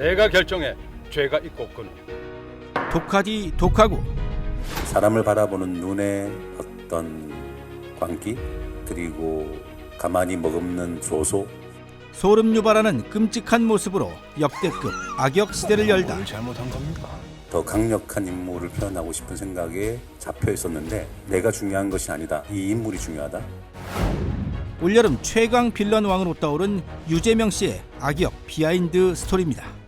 내가 결정해 죄가 있고 없고는 독하디 독하고 사람을 바라보는 눈의 어떤 광기? 그리고 가만히 머금는 조소? 소름 유발하는 끔찍한 모습으로 역대급 악역 시대를 열다. 뭘 잘못한 겁니까? 더 강력한 인물을 표현하고 싶은 생각에 잡혀 있었는데 내가 중요한 것이 아니다. 이 인물이 중요하다. 올여름 최강 빌런 왕으로 떠오른 유재명 씨의 악역 비하인드 스토리입니다.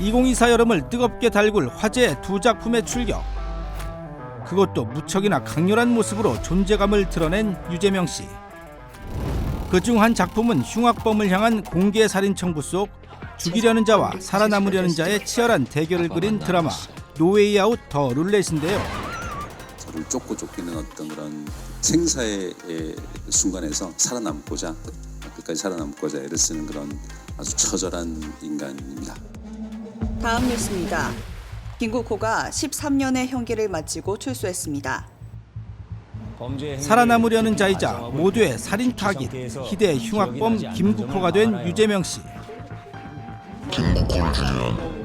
2024 여름을 뜨겁게 달굴 화제 두 작품의 출격. 그것도 무척이나 강렬한 모습으로 존재감을 드러낸 유재명 씨. 그 중 한 작품은 흉악범을 향한 공개 살인 청구 속 죽이려는 자와 살아남으려는 자의 치열한 대결을 그린 드라마 노웨이 아웃 더 룰렛인데요. 저를 쫓고 쫓기는 어떤 그런 생사의 에, 순간에서 살아남고자 끝까지 살아남고자 애를 쓰는 그런 아주 처절한 인간입니다. 다음 뉴스입니다. 김국호가 13년의 형기를 마치고 출소했습니다. 살아남으려는 자이자 모두의 살인 타깃 희대의 흉악범 김국호가 된 유재명 씨. 김국호를 죽이면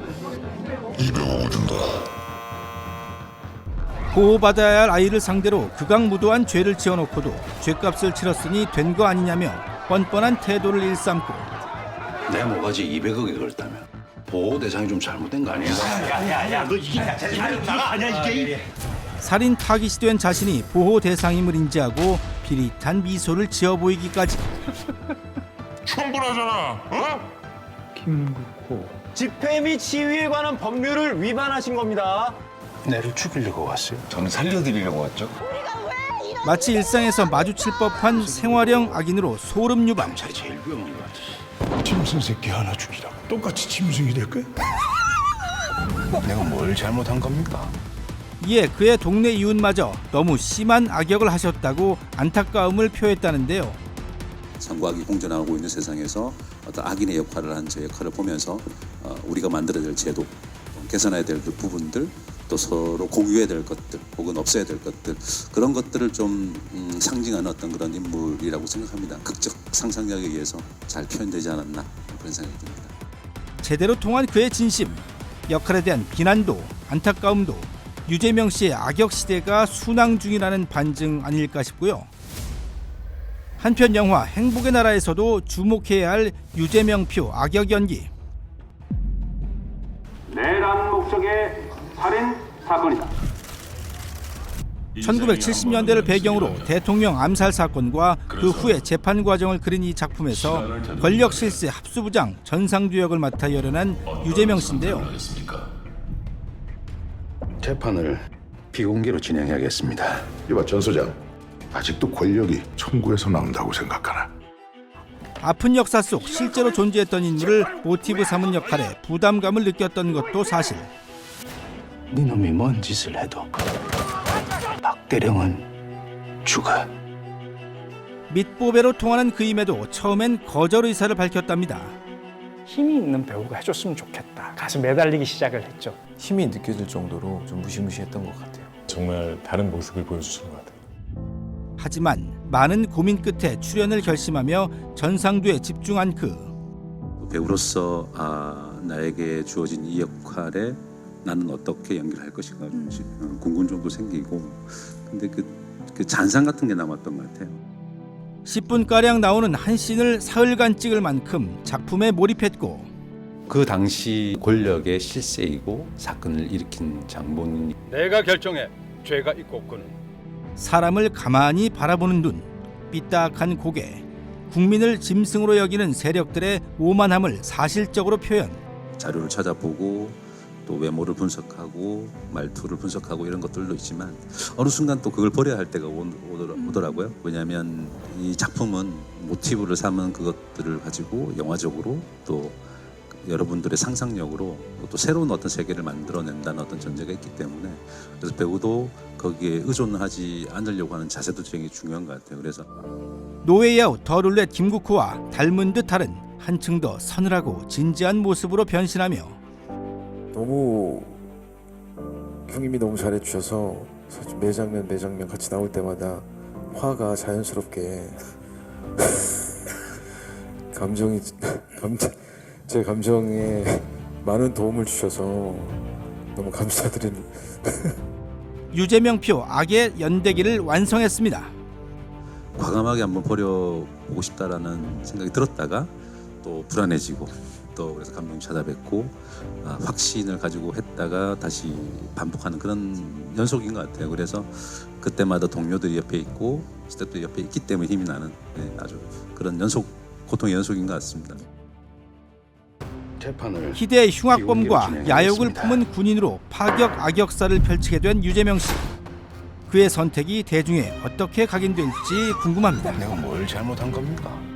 200억을 준다. 보호받아야 할 아이를 상대로 극악무도한 죄를 지어놓고도 죄값을 치렀으니 된 거 아니냐며 뻔뻔한 태도를 일삼고 내 모가지 200억이 걸다면 보호 대상이 좀 잘못된 거 아니야? 살인 타깃이 된 자신이 보호 대상임을 인지하고 비릿한 미소를 지어 보이기까지 충분하잖아. 어? 집회 및 시위에 관한 법률을 위반하신 겁니다. 내를 죽이려고 왔어요. 저는 살려드리려고 왔죠. 마치 일상에서 마주칠 법한 생활형 악인으로 소름 유발 잘 제일 위험한 것 같아. 짐승 새끼 하나 죽이라고 똑같이 짐승이 될 거야? 내가 뭘 잘못한 겁니까? 이에 그의 동네 이웃마저 너무 심한 악역을 하셨다고 안타까움을 표했다는데요. 선과악이 공존하고 있는 세상에서 어떤 악인의 역할을 한 제 역할을 보면서 어, 우리가 만들어야 될 제도, 개선해야 될그 부분들, 또 서로 공유해야 될 것들, 혹은 없애야 될 것들 그런 것들을 좀 음, 상징하는 어떤 그런 인물이라고 생각합니다. 극적 상상력에 의해서 잘 표현되지 않았나 그런 생각이 듭니다. 제대로 통한 그의 진심, 역할에 대한 비난도 안타까움도 유재명 씨의 악역 시대가 순항 중이라는 반증 아닐까 싶고요. 한편 영화 행복의 나라에서도 주목해야 할 유재명 표 악역 연기. 내란 목적의 살인 사건이다. 1970년대를 배경으로 대통령 암살 사건과 그 후의 재판 과정을 그린 이 작품에서 권력 실세 합수부장 전상주 역을 맡아 열연한 유재명 씨인데요. 재판을 비공개로 진행해야겠습니다. 이봐 전 소장. 아직도 권력이 청구에서 나온다고 생각하나? 아픈 역사 속 실제로 존재했던 인물을 모티브 삼은 역할에 부담감을 느꼈던 것도 사실. 네 놈이 뭔 짓을 해도 박대령은 죽어. 밑보배로 통하는 그임에도 처음엔 거절 의사를 밝혔답니다. 힘이 있는 배우가 해줬으면 좋겠다. 가서 매달리기 시작을 했죠. 힘이 느껴질 정도로 좀 무시무시했던 것 같아요. 정말 다른 모습을 보여주신 것 같아요. 하지만 많은 고민 끝에 출연을 결심하며 전상두에 집중한 그 배우로서 아, 나에게 주어진 이 역할에 나는 어떻게 연기를 할 것인가 좀 어, 궁금증도 생기고. 근데 그, 그 잔상 같은 게 남았던 것 같아요. 10분 가량 나오는 한 씬을 사흘간 찍을 만큼 작품에 몰입했고. 그 당시 권력의 실세이고 사건을 일으킨 장본인. 내가 결정해. 죄가 있고 없고는. 사람을 가만히 바라보는 눈, 삐딱한 고개, 국민을 짐승으로 여기는 세력들의 오만함을 사실적으로 표현. 자료를 찾아보고 또 외모를 분석하고 말투를 분석하고 이런 것들도 있지만 어느 순간 또 그걸 버려야 할 때가 오- 오더라- 오더라 고요. 왜냐하면 이 작품은 모티브를 삼은 그것들을 가지고 영화적으로 또 여러분들의 상상력으로 또 새로운 어떤 세계를 만들어낸다는 어떤 전제가 있기 때문에 그래서 배우도 거기에 의존하지 않으려고 하는 자세도 굉장히 중요한 것 같아요. 그래서 노웨이 아웃 더 룰렛 김국호와 닮은 듯 다른 한층 더 서늘하고 진지한 모습으로 변신하며 너무 형님이 너무 잘해주셔서 사실 매 장면 매 장면 같이 나올 때마다 화가 자연스럽게 감정이 감정 제 감정에 많은 도움을 주셔서 너무 감사드립니다. 유재명표 악의 연대기를 완성했습니다. 과감하게 한번 버려보고 싶다라는 생각이 들었다가 또 불안해지고 또 그래서 감독님 찾아뵙고 아, 확신을 가지고 했다가 다시 반복하는 그런 연속인 것 같아요. 그래서 그때마다 동료들이 옆에 있고 스태프들이 옆에 있기 때문에 힘이 나는 네, 아주 그런 연속 고통의 연속인 것 같습니다. 희대의 흉악범과 야욕을. 품은 군인으로 파격 악역사를 펼치게 된 유재명 씨. 그의 선택이 대중에 어떻게 각인될지 궁금합니다. 내가 뭘 잘못한 겁니까?